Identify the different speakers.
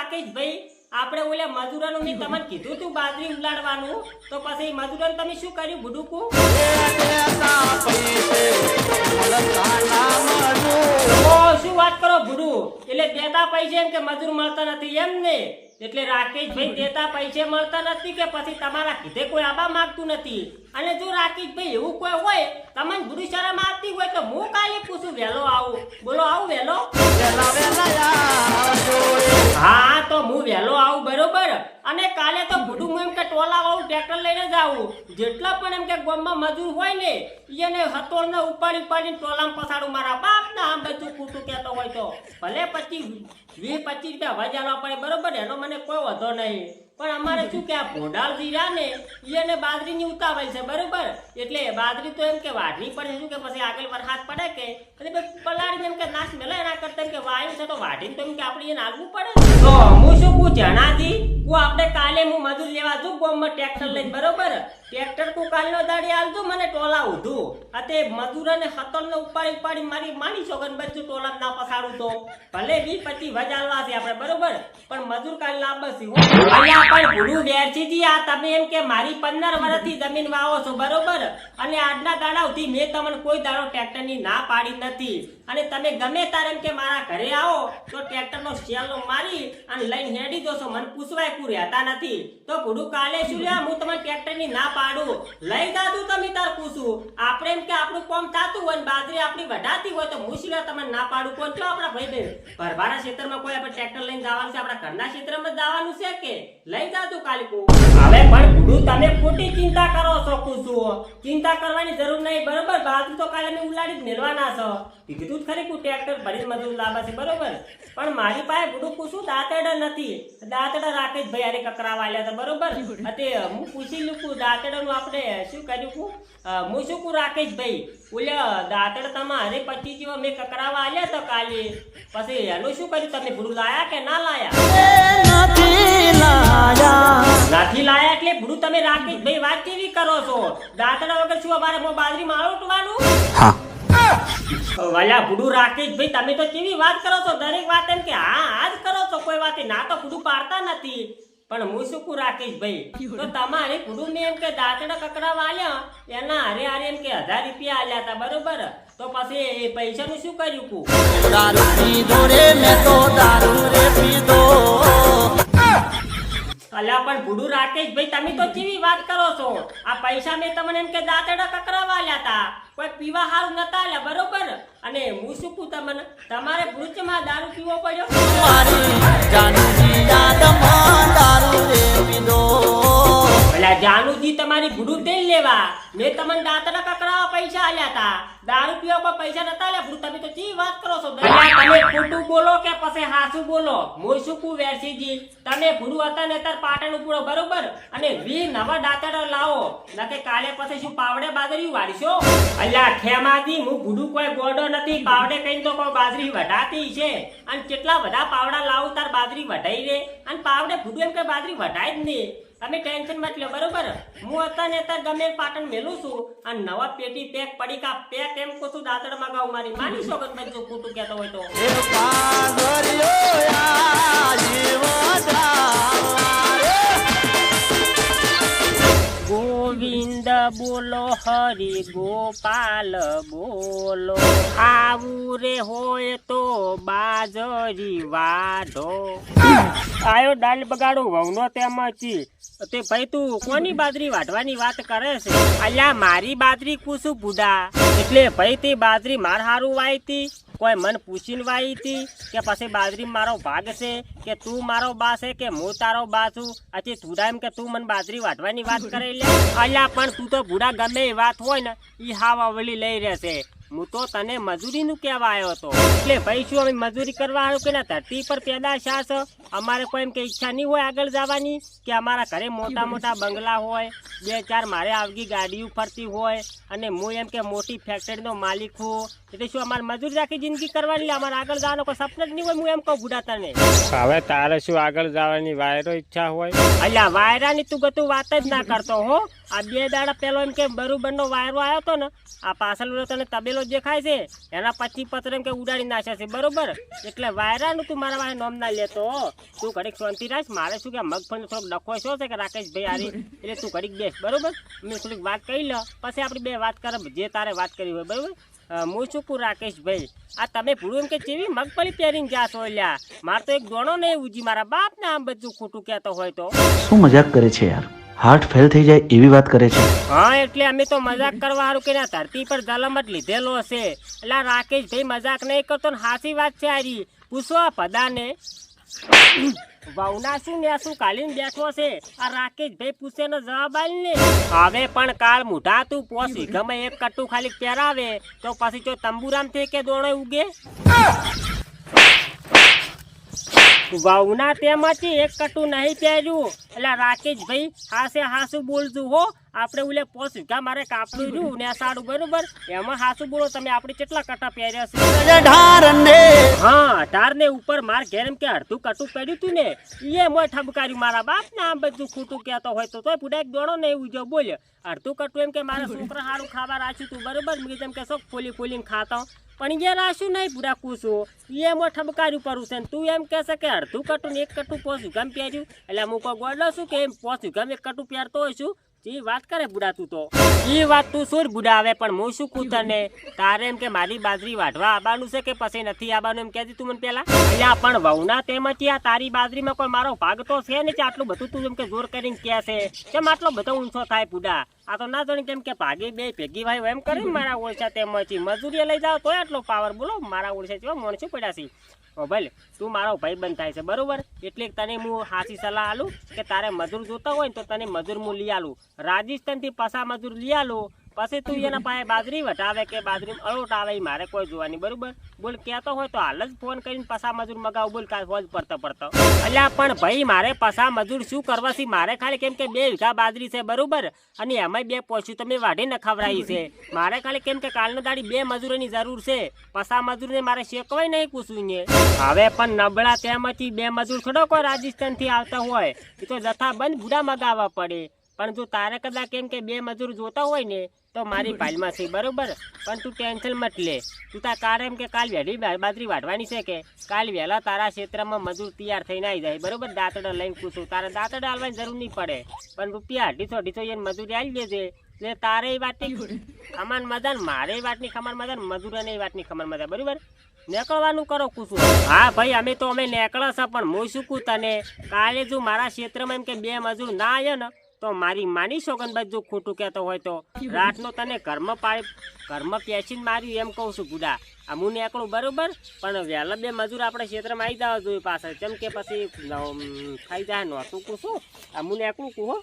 Speaker 1: રાકેશભાઈ આપણે ઓલા મજૂરોનું મેં તમને કીધું તું બાજરી ઉલાડવાનું તો પછી મજૂરોને તમે શું કર્યું બુડુકું શું વાત કરો, ભૂડુ? એટલે દેતા પૈસે એમ કે મજૂર મળતા નથી એમ ને? એટલે રાકેશભાઈ દેતા પૈસે મળતા નથી કે પછી તમારા કીધે કોઈ આબા માંગતું નથી? અને જો રાકેશભાઈ એવું કોઈ હોય, તમને ગુરુ શરમ આવતી હોય તો હું કાલે પૂછું, વહેલો આવું. બોલો, આવું વહેલો. હા, તો હું વહેલો આવું બરોબર. અને કાલે તો ભૂડું હું એમ કે ટોલા વાળું ટ્રેક્ટર લઈને જ આવું. જેટલા પણ એમ કે ગામમાં મજૂર હોય ને એને હતોળને ઉપાડી ઉપાડીને ટોલામાં પસાડું મારા બાપ. ના આમ કહેતો હોય તો? ભલે પચીસ, વીસ, પચીસ રૂપિયા વજાડવા પડે, બરોબર? એનો મને કોઈ વધો નહીં. પણ અમારે શું કે આ ભોંડાળ જીરા ને એને બાજરીની ઉતાવળ છે, બરોબર? એટલે બાજરી તો એમ કે વાઢવી પડે, શું કે પછી આગળ વરસાદ પડે કે? એટલે પલાળીને એમ કે નાશ મેલે એના કરતા કે વાયુ છે તો વાઢીને તો એમ કે આપણે એને આગવું પડે. તો હું શું કહું જણાજી હું આપણે કાલે હું મજૂર લેવા છું ગોમમાં ટ્રેક્ટર લઈને, બરોબર? ટ્રેક્ટર કો કાલનો દાડી આલજો, મને ટોલા ઉધું. આ તે મજૂરોને હતલને ઉપાડી ઉપાડી મારી માની છોકન બચ્ચું ટોલા ના પસાડું તો. ભલે વી પચી વજાલવા છે આપણે, બરોબર? પણ મજૂર કાલ ના બસી હો. અહીંયા પણ ભૂલું વેરસીજી આ તમે એમ કે મારી પંદર વર્ષથી જમીન વાવો છો, બરોબર? અને આજના દાડા સુધી મેં તમને કોઈ દાડો ટ્રેક્ટરની ના પાડી નથી. અને તમે ગમે તારે એમ કે મારા ઘરે આવો, તો ટ્રેક્ટરનો શેલો મારી અને લઈને હેડી દો છો મને પૂછવાય કોઈ રહેતા નથી. તો ભૂડું કાલે શું હું તમને ટ્રેક્ટરની ના પાડું. લઈ દાદુ તમે તાર પૂછું. આપણે એમ કે આપણું કોમ થાતું હોય ને બાજરી આપણી વઢાતી હોય તો હું તમને ના પાડું. કોણ છો આપણા ભાઈ બહેન ભરવાના ક્ષેત્રમાં કોઈ આપણે ટ્રેક્ટર લઈને જવાનું છે? આપણા ઘરના ક્ષેત્રમાં જવાનું છે કે? લઈ જાતું કાલે હવે પણ ગુરુ તમે ખોટી ચિંતા કરો છો કુસું ચિંતા કરવાની જરૂર નહીં બરોબર? બાજરી તો કાલે મેં ઉલાડી જ મેળવાના છો. કીધું જ ખરી કુ ટ્રેક્ટર ભરી મજૂર લાવવા છે. બરોબર? પણ મારી પાસે ભૂડું પૂછું દાંતડા નથી. દાંતડા રાખે જ ભાઈ અરે કકરાવા આલ્યા હતા બરોબર? તે હું પૂછી લઉં દાંતડાનું આપણે શું કર્યું કુ? હું શું કુ રાકેશ ભાઈ ઓલા દાંતડા તમારે પચીસ જેવા મેં કકરાવા આલ્યા તો કાલે. પછી એનું શું કર્યું? તમે ભૂડું લાયા કે ના લાયા? નથી લાયા એટલે ભૂડું તમે રાકેશ ભાઈ. વાત કેવી કરો છો? દાંતડા વગર શું અમારે બાજરી બાજરી માળોટવાનું વાલા ભૂડું રાકેશ ભાઈ. તમે તો કેવી વાત કરો છો? દરેક વાત એમ કે હા આ જ કરો છો. કોઈ વાત ના તો ભૂડું પાડતા નથી. પણ હું શું કહું રાકેશ ભાઈ? તો તમારે કુટુંબ એમ કે દાંતડા કકડા વાલ્યા એના હારે હારે એમ કે હજાર રૂપિયા આલ્યા હતા બરોબર? તો પછી એ પૈસાનું શું કર્યું કુ
Speaker 2: દારૂ પીધો રે મેં તો દારૂ રે પીધો.
Speaker 1: અલ્યા પણ ભૂડુ રાકેશ ભાઈ તમે તો કેવી વાત કરો છો? આ પૈસા મેં તમને એમ કે દાંતડા કકડા લ્યા હતા કોઈ પીવા હારું નતા આલ્યા બરોબર? અને હું શું કહું તમને? તમારે ભૂચમાં દારૂ પીવો પડ્યો?
Speaker 2: જાનુજી
Speaker 1: તમારી તેલ લેવા. મેં તમને દાંતના કકરાવા પૈસા આલ્યા હતા. દારૂ પીવા પૈસા નતા આલ્યા. ભૂડું તમે તો ચી વાત કરો છો? તમે ખોટું બોલો કે પછી હાસું બોલો? હું કહું વેરસીજી? તમે ભૂડું હતા ને તાર પાટણ ઉપડો, બરોબર? અને વી નવા દાંતડા લાવો. નકે કાલે પછી શું પાવડે બાજરી વાળશો? અલ્યા, ખેમાજી, હું ભૂડું કોઈ ગોડો નથી. પાવડે કઈ તો કોઈ બાજરી વઢાતી છે. અને કેટલા બધા પાવડા લાવું તાર બાજરી વઢાઈ રે? અને પાવડે ભૂડું એમ કે બાજરી વઢાય જ નહીં. તમે ટેન્શન મત લો બરોબર? હું અત્યારે અત્યારે ગમે પાટણ મેલું છું અને નવા પેટી પેક પડીકા પેક એમ કહું છું દાંતડ મગાવું મારી. માની સોગન બધું ખોટું કહેતો હોય તો? બોલો, હરિ ગોપાલ બોલો. આવું રે હોય તો બાજરી વાઢો. આયો ડાલ બગાડો, વહુનો તેમાંથી તે ભાઈ તું કોની બાજરી વાઢવાની વાત કરે છે? અલ્યા મારી બાજરી કુસુ બુડા એટલે ભાઈ તે બાજરી માર હારું વાઈ તી કોઈ મન પૂછીને વાઈ હતી કે પછી બાજરી મારો ભાગ છે, કે તું મારો બા છે, કે હું તારો બા છું? અચી તું એમ કે તું મને બાજરી વાટવાની વાત કરે લે? અલ્યા, પણ તું તો બુડા ગમે એ વાત હોય ને એ હાવ અવળી લઈ રહેશે. હું તો તને મજૂરીનું કહેવા આવ્યો હતો એટલે ભાઈ, શું અમે મજૂરી કરવા આવ્યો કે ના? ધરતી પર પેદા શાસ અમારે કોઈ એમ કે ઈચ્છા નહીં હોય આગળ જવાની કે અમારા ઘરે મોટા મોટા બંગલા હોય, બે ચાર મારે આવગી ગાડીઓ ફરતી હોય અને હું એમ કે મોટી ફેક્ટરીનો માલિક હું એટલે શું અમારે મજૂરી રાખી જિંદગી કરવાની? અમારે આગળ જવાનો કોઈ સપન જ નહીં હોય હું એમ કહું બુડા ને
Speaker 3: હવે તારે શું આગળ જવાની વાયરો ઈચ્છા હોય?
Speaker 1: અલ્યા વાયરાની તું ગતું વાત જ ના કરતો હો. આ બે દાડા પેલો એમ કે બરોબરનો વાયરો આવ્યો હતો ને આ પાછળ તને તબેલો દેખાય છે એના પછી પત્ર એમ કે ઉડાડી નાખ્યા છે બરોબર? એટલે વાયરાનું તું મારા વાય નોમ ના લેતો તું ઘડીક શાંતિ રાખ મારે શું કે મગફળી થોડોક ડખો છો છે કે રાકેશભાઈ આરી એટલે તું ઘડીક બેસ બરોબર? મેં થોડીક વાત કરી લો પછી આપણે બે વાત કરે જે તારે વાત કરી હોય બરોબર? હું શું કું રાકેશભાઈ. આ તમે ભૂલું એમ કે ચેવી મગફળી પહેરીને જાશો લ્યા મારે તો એક દોણો નહીં ઉજી મારા બાપ ને આમ બધું ખોટું કહેતો હોય તો.
Speaker 3: શું મજાક કરે છે યાર? હાર્ટ ફેલ થઈ જાય એવી વાત કરે છે.
Speaker 1: હા એટલે અમે તો મજાક કરવા હારું કે ધરતી પર જલમત લીધેલો હશે. એટલે રાકેશભાઈ મજાક નહીં કરતો ને હાસી વાત છે આરી પૂછો આ પદાને. વહુના ને શું કાલીન બેઠો છે? આ રાકેશભાઈ પૂછે નો જવાબ આલ હવે પણ કાલ મુઢા તું પોસી, ગમે એક કટ્ટુ ખાલી પહેરાવે, તો પછી જો તંબુરામથી કે દોડે ઉગે? વહુના તેમાંથી એક કટું નહીં પહેર્યું. એટલે રાકેશભાઈ હાસે હાસું બોલજો હો. આપણે ઉલે પોસ વીઘા મારે કાપડું રહ્યું ને સારું બરોબર? એમાં હાસું બોલો તમે આપણે કેટલા કટા પહેર્યા છે? હા અઢાર ને ઉપર માર ઘેર એમ કે અડધું કટું પડ્યું તું ને. એ મોય ઠબકાર્યું મારા બાપ ને આમ બધું ખોટું કહેતો હોય તો તોય પૂડા એક દોડો ને એવું જો બોલ્યો અડધું કટું એમ કે મારા છોકરા સારું ખાવા રાખ્યું તું બરોબર? મેં કીધું કે શોખ ફોલી ફોલીને ખાતા. પણ એ રાખ્યું નહીં પૂરા કૂસું? એ મોય ઠબકાર્યું પડું છે તું એમ કહેશે કે અડધું કટું ને એક કટું પોસું ગમ પહેર્યું. એટલે હું કોઈ ગોડલો છું કે એમ પોસું ગમ એક કટું પહેરતો છું જી, વાત કરે બુડા તું તો. ઈ વાત તું શું બુડા આવે, પણ હું શું કહું તને? તારે એમ કે મારી બાજરી વાઢવા આવવાનું છે કે પછી નથી આવવાનું એમ કહેતી તું મને પેલા અલ્યા, પણ વહુના તેમજ આ તારી બાજરીમાં કોઈ મારો ભાગ તો છે ને કે આટલું બધું તું એમ કે જોર કરીને કહે છે? કેમ આટલો બધો ઊંચો થાય બુડા? આ તો ના જાણે કેમ કે ભાગી બે ભેગી ભાઈ એમ કરે મારા ઓળશા તેમજ મજૂરી લઈ જાવ તોય આટલો પાવર બોલો, મારા ઓળશા જેવા મોણસું પડ્યા છે. ભલે, તું મારો ભાઈ બંધ થાય છે, બરોબર? એટલે તને હું હાસી સલાહ આલું કે તારે મજૂર જોતા હોય ને તો તને મજૂર હું લઈ આલું. રાજસ્થાનથી પસા મજૂર લઈ આલું પછી તું એના પાસે બાજરી વટાવે કે બાજરી અળોટ આવે મારે કોઈ જોવાની બરોબર? બોલ, કહેતો હોય તો હાલ જ ફોન કરીને પસા મજૂર મગાવ, બોલ કાલ ફોજ પડતો પડતો. એટલે પણ ભાઈ, મારે પસા મજૂર શું કરવા છે? મારે ખાલી કેમ કે બે વીઘા બાજરી છે, બરોબર? અને એમાંય બે પોસ્યું તમે વાઢી ન છે. મારે ખાલી કેમ કે કાલનો દાડી બે મજૂરોની જરૂર છે. પસા મજૂરને મારે શેકવાય નહીં કુશું ને હવે પણ નબળા તેમાંથી બે મજૂર થોડો કોઈ રાજસ્થાનથી આવતા હોય, એ તો જથ્થાબંધ બુડા મગાવવા પડે. પણ જો તારે કદાચ કેમ કે બે મજૂર જોતા હોય ને તો મારી પાલમાં છે બરોબર? પણ તું ટેન્શન મત લે. તું તાર કાર એમ કે કાલ વહેલી બાજરી વાઢવાની છે કે? કાલ વહેલા તારા ક્ષેત્રમાં મજૂર તૈયાર થઈને આવી જાય. બરોબર? દાંતડા લઈને પૂછું. તારે દાંતડા હાલવાની જરૂર નહીં પડે. પણ રૂપિયા અઢીસો અઢીસો એને મજૂરી આવી દેજે. એટલે તારે એ વાતની ખમાન ને મારે વાતની ખમાન મદન મજૂરોને એ વાતની ખમાન મજા બરોબર? નીકળવાનું કરો કુશું હા, ભાઈ, અમે તો અમે નીકળે છે પણ. હું શું કહું તને? કાલે જો મારા ક્ષેત્રમાં એમ કે બે મજૂર ના આવ્યો ને તો મારી માની સોગનબાઈ જો ખોટું કહેતો હોય તો? રાતનો તને કર્મ પાડી, કર્મ પેસીને માર્યું એમ કહું છું ગુડા આ હું એકલું બરોબર, પણ વહેલા બે મજૂર આપણે ક્ષેત્રમાં આવી જવા જોઈએ પાછળ. કેમ કે પછી ખાઈ જાય નહોતું કહું છું આ હું એકલું કહું